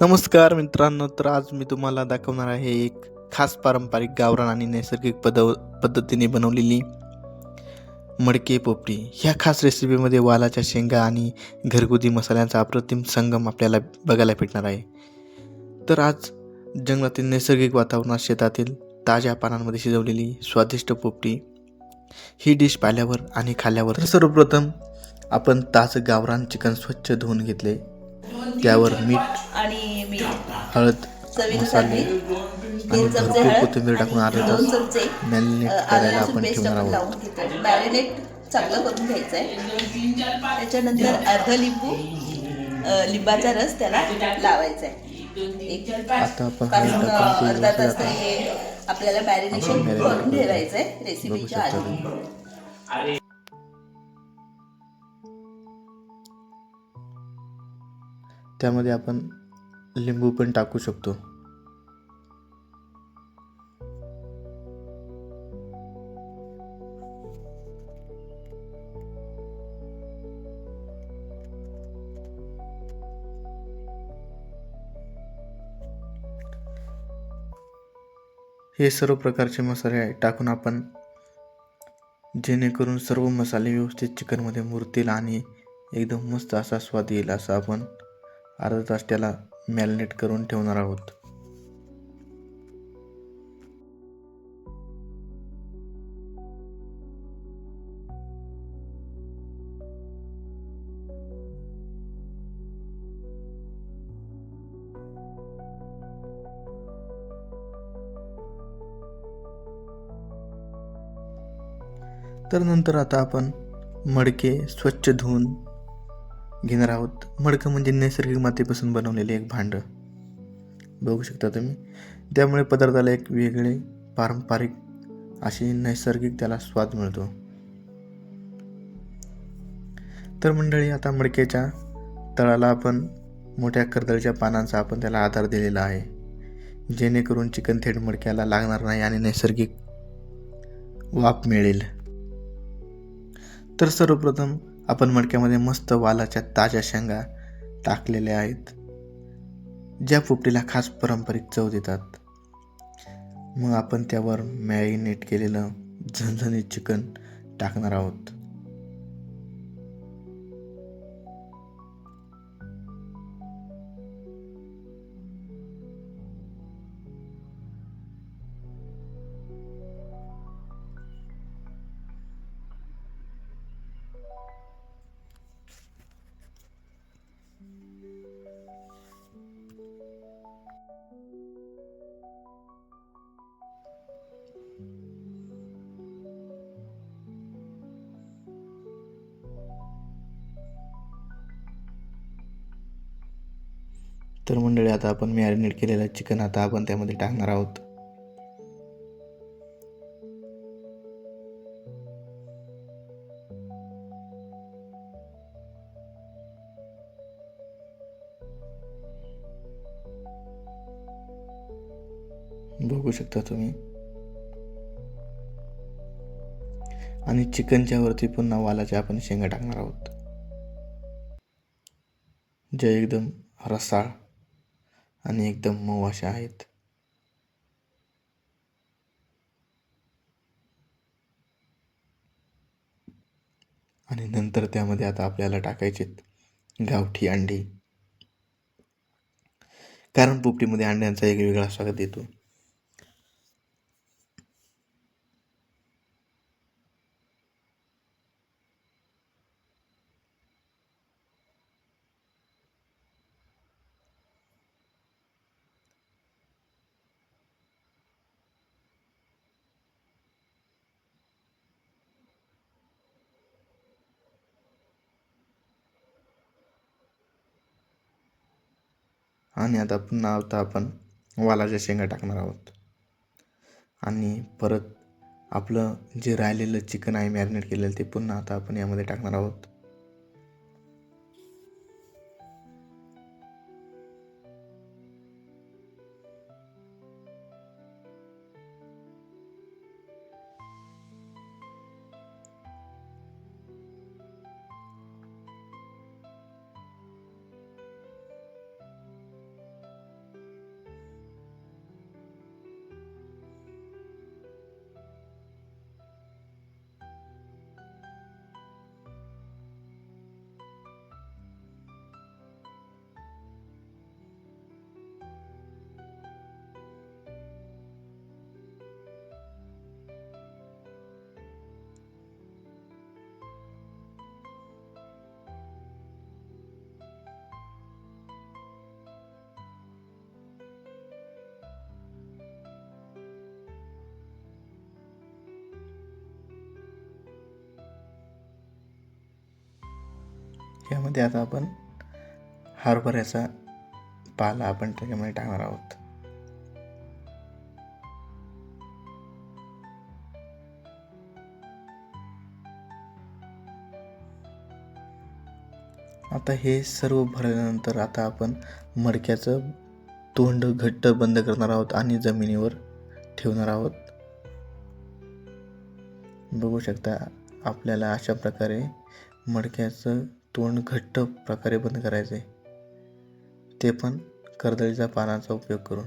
नमस्कार मित्रांनो तर आज मी तुम्हाला दाखवणार आहे एक खास पारंपरिक गावरान आणि नैसर्गिक पद पद्धतीने बनवलेली मडके पोपटी. ह्या खास रेसिपीमध्ये वालाच्या शेंगा आणि घरगुती मसाल्यांचा अप्रतिम संगम आपल्याला बघायला भेटणार आहे. तर आज जंगलातील नैसर्गिक वातावरणात शेतातील ताज्या पानांमध्ये शिजवलेली स्वादिष्ट पोपटी ही डिश पाहिल्यावर आणि खाल्ल्यावर सर्वप्रथम आपण ताजं गावरान चिकन स्वच्छ धुवून घेतले. त्यावर मीठ आणि मीठ. हळद मसाले आणि भरपूर हळद कोथिंबीर टाकून अर्धा दोन तास चमचे मॅरिनेट करायला आलं आपण ठेवणार आहोत. मॅरिनेट चांगलं करून घ्यायचं आहे त्याच्यानंतर अर्ध लिंबू लिंबाचा रस त्याला लावायचा आहे आता आपण अर्धा तास हे आपल्याला मॅरिनेशन करून ठेवायचं आहे रेसिपीच्या आधी. त्यामध्ये आपण लिंबू पण टाकू शकतो. हे सर्व प्रकारचे मसाले टाकून आपण जेणेकरून सर्व मसाले व्यवस्थित चिकनमध्ये मुरतील आणि एकदम मस्त असा स्वाद येईल असं आपण अर्धा तास त्याला मॅरिनेट करून ठेवणार आहोत. तर नंतर आता आपण मडके स्वच्छ धुवून घेणार आहोत. मडकं म्हणजे नैसर्गिक मातीपासून बनवलेले एक भांडं. बघू शकता तुम्ही. त्यामुळे पदार्थाला एक वेगळे पारंपरिक अशी नैसर्गिक त्याला स्वाद मिळतो. तर मंडळी आता मडक्याच्या तळाला आपण मोठ्या कर्दळीच्या पानांचा आपण त्याला आधार दिलेला आहे. जेणेकरून चिकन थेट मडक्याला लागणार नाही आणि नैसर्गिक वाफ मिळेल. तर सर्वप्रथम आपण मडक्यामध्ये मस्त वालाच्या ताज्या शेंगा टाकलेल्या आहेत ज्या पोपटीला खास पारंपरिक चव देतात. मग आपण त्यावर मॅरिनेट केलेलं झणझणीत चिकन टाकणार आहोत. तर मंडळी आता आपण मॅरिनेट केलेलं चिकन आता आपण त्यामध्ये टाकणार आहोत. बघू शकता तुम्ही. आणि चिकनच्या वरती पुन्हा वालाच्या आपण शेंगा टाकणार आहोत. जे एकदम रसाळ. आणि एकदम मऊ अशा आहेत. आणि नंतर त्यामध्ये आता आपल्याला टाकायचे गावठी अंडी. कारण पोपटीमध्ये अंड्यांचा एक वेगळा स्वागत येतो. आणि आता पुन्हा आता आपण वालाच्या शेंगा टाकणार आहोत. आणि परत आपलं जे राहिलेलं चिकन आहे मॅरिनेट केलेलं ते पुन्हा आता आपण यामध्ये टाकणार आहोत. यामध्ये आता आपण हरभऱ्याचा पाला आपण त्याच्यामध्ये टाकणार आहोत. आता हे सर्व भरल्यानंतर आता आपण मडक्याचं तोंड घट्ट बंद करणार आहोत आणि जमिनीवर ठेवणार आहोत. बघू शकता आपल्याला अशा प्रकारे मडक्याचं तोंड घट्ट प्रकारे बंद करायचं आहे ते पण कर्दळीच्या पानाचा उपयोग करून.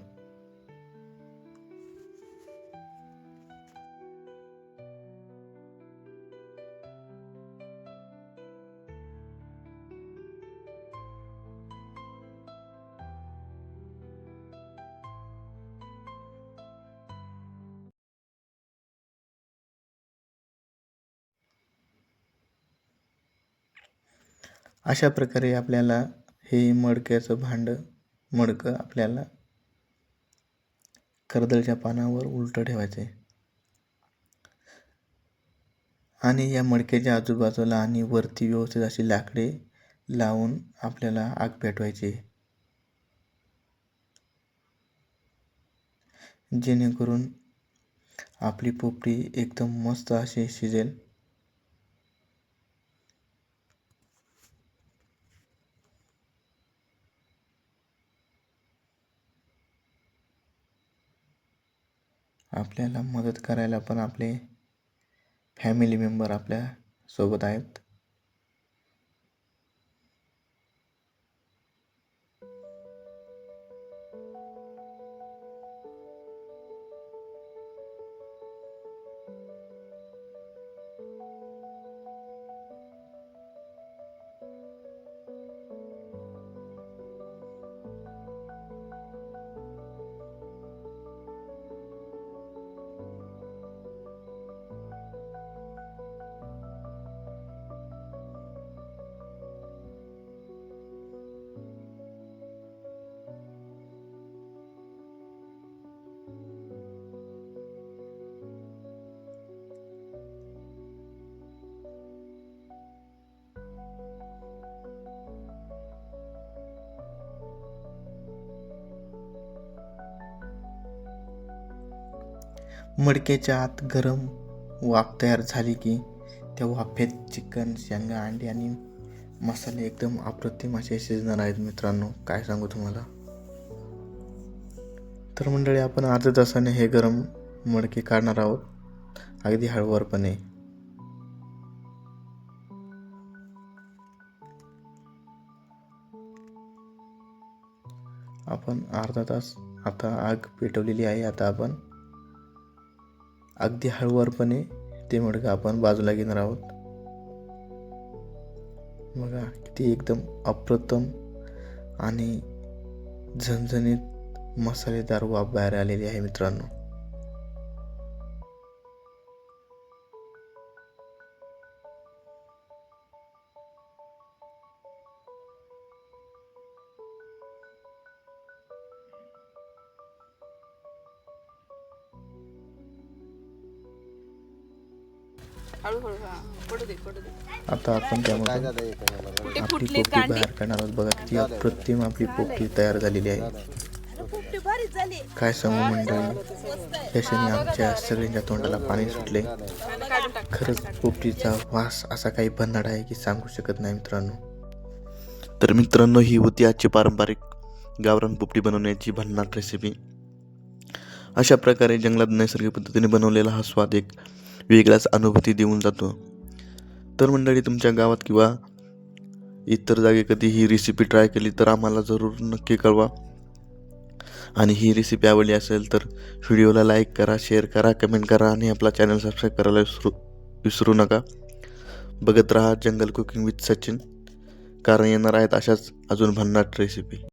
अशा प्रकारे आपल्याला हे मडक्याचं भांडं मडकं आपल्याला कर्दळच्या पानावर उलटं ठेवायचं आहे आणि या मडक्याच्या आजूबाजूला आणि वरती व्यवस्थित अशी लाकडे लावून आपल्याला आग पेटवायची जेणेकरून आपली पोपटी एकदम मस्त अशी शिजेल. आपल्याला मदत करायला पण आपले फॅमिली मेंबर आपल्यासोबत आहेत. मडक्याच्या आत गरम वाफ तयार झाली की त्या वाफेत चिकन शेंगा अंडी आणि मसाले एकदम अप्रतिम असे शिजणार आहेत मित्रांनो. काय सांगू तुम्हाला? तर मंडळी आपण अर्ध्या तासाने हे गरम मडके काढणार आहोत. अगदी हळूवारपणे. आपण अर्धा तास आता आग पेटवलेली आहे. आता आपण अगदी हळूवारपणे ते मडकं आपण बाजूला घेणार आहोत. बघा किती एकदम अप्रतम आणि झणझणीत मसालेदार वाफ बाहेर आलेली आहे मित्रांनो. हळूहळू हा. पडू दे पडू दे. आता आपण त्यामधून कुठे आपली फुटले पोपटी बाहेर काढणार आहोत. बघा किती अप्रतिम आपली पोपटी तयार झालेली आहे. पोपटी भारी झाली. काय सांगू मंडळी? याच्याने आमच्या सगळ्यांच्या तोंडाला पाणी सुटले. खरंच पोपटीचा वास असा काही भन्नाड आहे की सांगू शकत नाही मित्रांनो. तर मित्रांनो ही होती आजची पारंपरिक गावरान पोपटी बनवण्याची भन्नाट रेसिपी अशा प्रकारे जंगलात नैसर्गिक पद्धतीने बनवलेला हा स्वाद एक वेगळाच अनुभूती देऊन जातो. तर मंडळी तुमच्या गावात किंवा इतर जागे कधी ही रेसिपी ट्राय केली तर आम्हाला जरूर नक्की कळवा. आणि ही रेसिपी आवडली असेल तर व्हिडिओला लाईक करा शेअर करा कमेंट करा आणि आपला चॅनल सबस्क्राईब करायला विसरू विसरू नका. बघत राहा जंगल कुकिंग विथ सचिन कारण येणार आहेत अशाच अजून भन्नाट रेसिपी